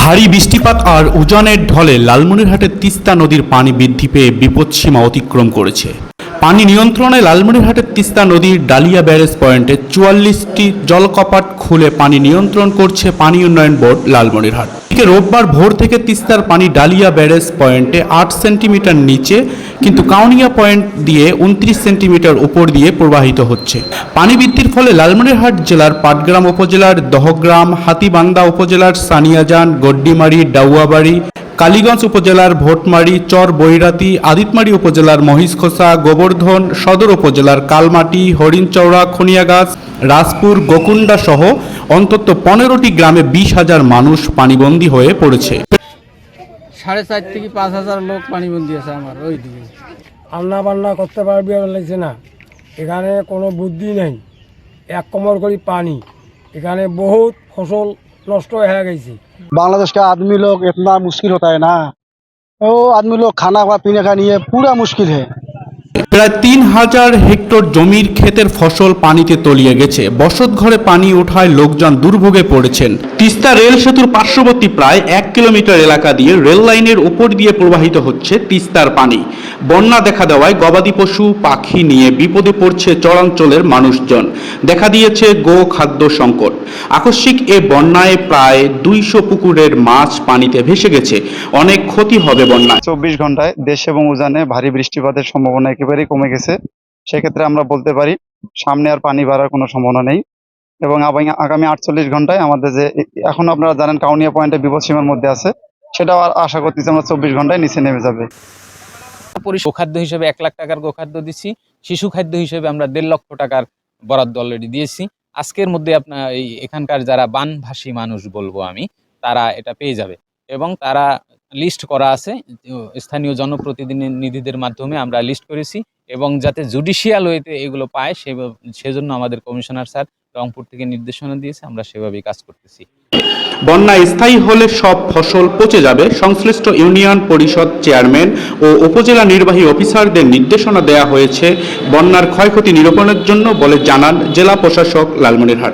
ভারী বৃষ্টিপাত আর উজানের ঢলে লালমনিরহাটের তিস্তা নদীর পানি বৃদ্ধি পেয়ে বিপদসীমা অতিক্রম করেছে। পানি নিয়ন্ত্রণে লালমনিরহাটের তিস্তা নদীর ডালিয়া ব্যারেজ পয়েন্টে চুয়াল্লিশটি জলকপাট খুলে পানি নিয়ন্ত্রণ করছে পানি উন্নয়ন বোর্ড লালমনিরহাট। এদিকে রোববার ভোর থেকে তিস্তার পানি ডালিয়া ব্যারেজ পয়েন্টে আট সেন্টিমিটার নিচে, কিন্তু কাউনিয়া পয়েন্ট দিয়ে উনত্রিশ সেন্টিমিটার উপর দিয়ে প্রবাহিত হচ্ছে। পানি বৃদ্ধির ফলে লালমনিরহাট জেলার পাটগ্রাম উপজেলার দহগ্রাম, হাতিবান্দা উপজেলার সানিয়াজান, গড্ডিমারি, ডাউয়াবাড়ি কালীগঞ্জ উপজেলার ভোটমারি চর বৈরাতি আদিতমারি উপজেলার মহিষখোসা গোবর্ধন সদর উপজেলার কালমাটি হরিণচৌড়া খুনিয়াগাছ রাজপুর গোকুন্ডা সহ অন্তত পনেরোটি গ্রামে বিশ হাজার মানুষ পানিবন্দী হয়ে পড়েছে। সাড়ে চার থেকে পাঁচ হাজার লোক পানিবন্দি আছে আমার ওই দিকে। রান্না বান্না করতে পারবি লাগছে না। এখানে কোনো বুদ্ধি নেই। এক কমর করি পানি। এখানে বহুত ফসল নষ্ট হয়ে গেছে। बांग्लादेश का आदमी लोग इतना मुश्किल होता है ना वो आदमी लोग खाना वा पीने का नहीं है पूरा मुश्किल है প্রায় তিন হাজার হেক্টর জমির ক্ষেতের ফসল পানিতে তলিয়ে গেছে। বসত ঘরে পানি ওঠায় লোকজন দুর্ভোগে পড়েছেন। তিস্তা রেল সেতুর পার্শ্ববর্তী প্রায় এক কিলোমিটার এলাকা দিয়ে রেল লাইনের উপর দিয়ে প্রবাহিত হচ্ছে তিস্তার পানি। বন্যা দেখা দেওয়ায় গবাদি পশু, পাখি নিয়ে বিপদে পড়ছে চরাঞ্চলের মানুষজন। দেখা দিয়েছে গো খাদ্য সংকট। আকস্মিক এ বন্যায় প্রায় দুইশো পুকুরের মাছ পানিতে ভেসে গেছে। অনেক ক্ষতি হবে বন্যায়। চব্বিশ ঘন্টায় দেশ এবং উজানে ভারী বৃষ্টিপাতের সম্ভাবনা একেবারেই কমে গেছে। সেক্ষেত্রে আমরা বলতে পারি, সামনে আর পানি বাড়ার কোনো সম্ভাবনা নেই। এবং আগামী- আটচল্লিশ ঘন্টায় আমাদের যে এখন আপনারা জানেন কাউনিয়া পয়েন্টে বিপদসীমার মধ্যে আছে। সেটাও আর আশা করতেছি আমরা চব্বিশ ঘন্টায় নিচে নেমে যাবে। গোখাদ্য হিসেবে এক লাখ টাকার গোখাদ্য দিচ্ছি শিশু খাদ্য হিসেবে আমরা দেড় লক্ষ টাকার বরাদ্দ অলরেডি দিয়েছি। আজকের মধ্যে আপনার এই এখানকার যারা বানভাসী মানুষ বলব আমি, তারা এটা পেয়ে যাবে। এবং তারা লিস্ট করা আছে স্থানীয় জনপ্রতিনিধিদের মাধ্যমে আমরা লিস্ট করেছি এবং যাতে জুডিশিয়াল ওয়েতে এগুলো পায় সে, সেজন্য আমাদের কমিশনার স্যার রংপুর থেকে নির্দেশনা দিয়েছে, আমরা সেভাবেই কাজ করতেছি। বন্যা স্থায়ী হলে সব ফসল পচে যাবে, সংশ্লিষ্ট ইউনিয়ন পরিষদ চেয়ারম্যান ও উপজেলা নির্বাহী অফিসারদের নির্দেশনা দেওয়া হয়েছে বন্যার ক্ষয়ক্ষতি নিরূপণের জন্য বলে জানান জেলা প্রশাসক লালমনিরহাট।